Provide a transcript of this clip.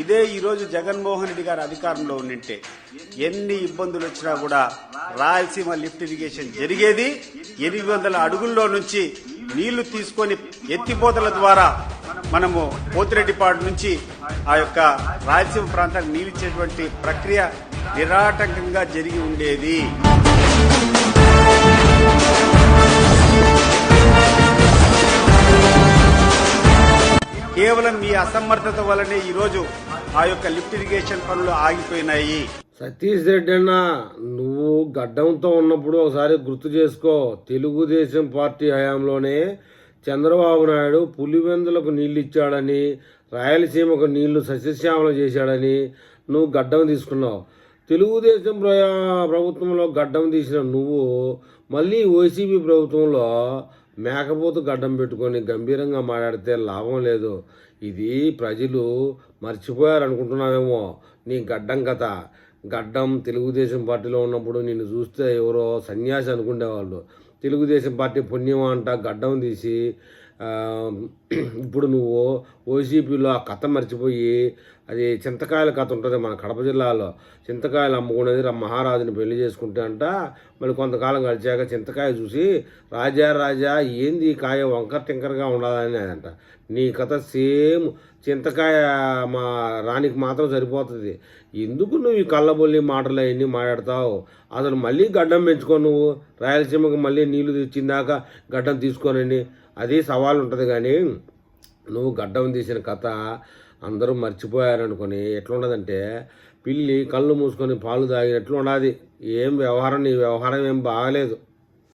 ఇదే ఈరోజు జగన్మోహన్ రెడ్డి గారు అధికారంలో ఉండింటే ఎన్ని ఇబ్బందులు వచ్చినా కూడా రాయలసీమ లిఫ్ట్ ఇరిగేషన్ జరిగేది ఎనిమిది వందల అడుగుల్లో నుంచి నీళ్ళు తీసుకొని ఎత్తిపోతల ద్వారా మనము పోతిరెడ్డిపాడు నుంచి ఆ యొక్క రాయలసీమ ప్రాంతానికి నీళ్ళు ఇచ్చేటువంటి ప్రక్రియ నిరాటంకంగా జరిగి ఉండేది. కేవలం మీ అసమర్థత వల్లనే ఈరోజు ఆ యొక్క లిఫ్ట్ ఇరిగేషన్ పనులు ఆగిపోయినాయి. సతీష్ రెడ్డి అన్న నువ్వు గడ్డంతో ఉన్నప్పుడు ఒకసారి గుర్తు చేసుకో. తెలుగుదేశం పార్టీ హయాంలోనే చంద్రబాబు నాయుడు పులివెందులకు నీళ్ళు ఇచ్చాడని రాయలసీమకు నీళ్ళు సస్యశ్యామలం చేశాడని నువ్వు గడ్డం తీసుకున్నావు. తెలుగుదేశం ప్రభుత్వంలో గడ్డం తీసిన నువ్వు మళ్ళీ వైసీపీ ప్రభుత్వంలో మేకపోతు గడ్డం పెట్టుకొని గంభీరంగా మాట్లాడితే లాభం లేదు. ఇది ప్రజలు మర్చిపోయారు అనుకుంటున్నామేమో నీ గడ్డం కథ. గడ్డం తెలుగుదేశం పార్టీలో ఉన్నప్పుడు నిన్ను చూస్తే ఎవరో సన్యాసి అనుకునేవాళ్ళు తెలుగుదేశం పార్టీ పుణ్యం అంట గడ్డం తీసి ఇప్పుడు నువ్వు ఓసీపీలో ఆ కథ మర్చిపోయి అది చింతకాయల కథ ఉంటుంది మన కడప జిల్లాలో. చింతకాయలు అమ్ముకునేది రా మహారాజుని పెళ్ళి చేసుకుంటే అంట మళ్ళీ కొంతకాలం గడిచాక చింతకాయ చూసి రాజా రాజా ఏంది ఈ కాయ వంకర టింకరగా ఉండాలని అంట. నీ కథ సేమ్ చింతకాయ మా రానికి మాత్రం సరిపోతుంది. ఎందుకు నువ్వు ఈ కళ్ళబొల్లి మాటలు అవన్నీ మాట్లాడతావు? అసలు మళ్ళీ గడ్డం పెంచుకో నువ్వు. రాయలసీమకు మళ్ళీ నీళ్ళు తెచ్చిందాక గడ్డం తీసుకోనండి. అది సవాల్ ఉంటుంది కానీ నువ్వు గడ్డం తీసిన కథ అందరూ మర్చిపోయారనుకొని ఎట్లున్నదంటే పిల్లి కళ్ళు మూసుకొని పాలు తాగినట్లు ఉన్నది ఏం వ్యవహారం నీ వ్యవహారం ఏం బాగలేదు.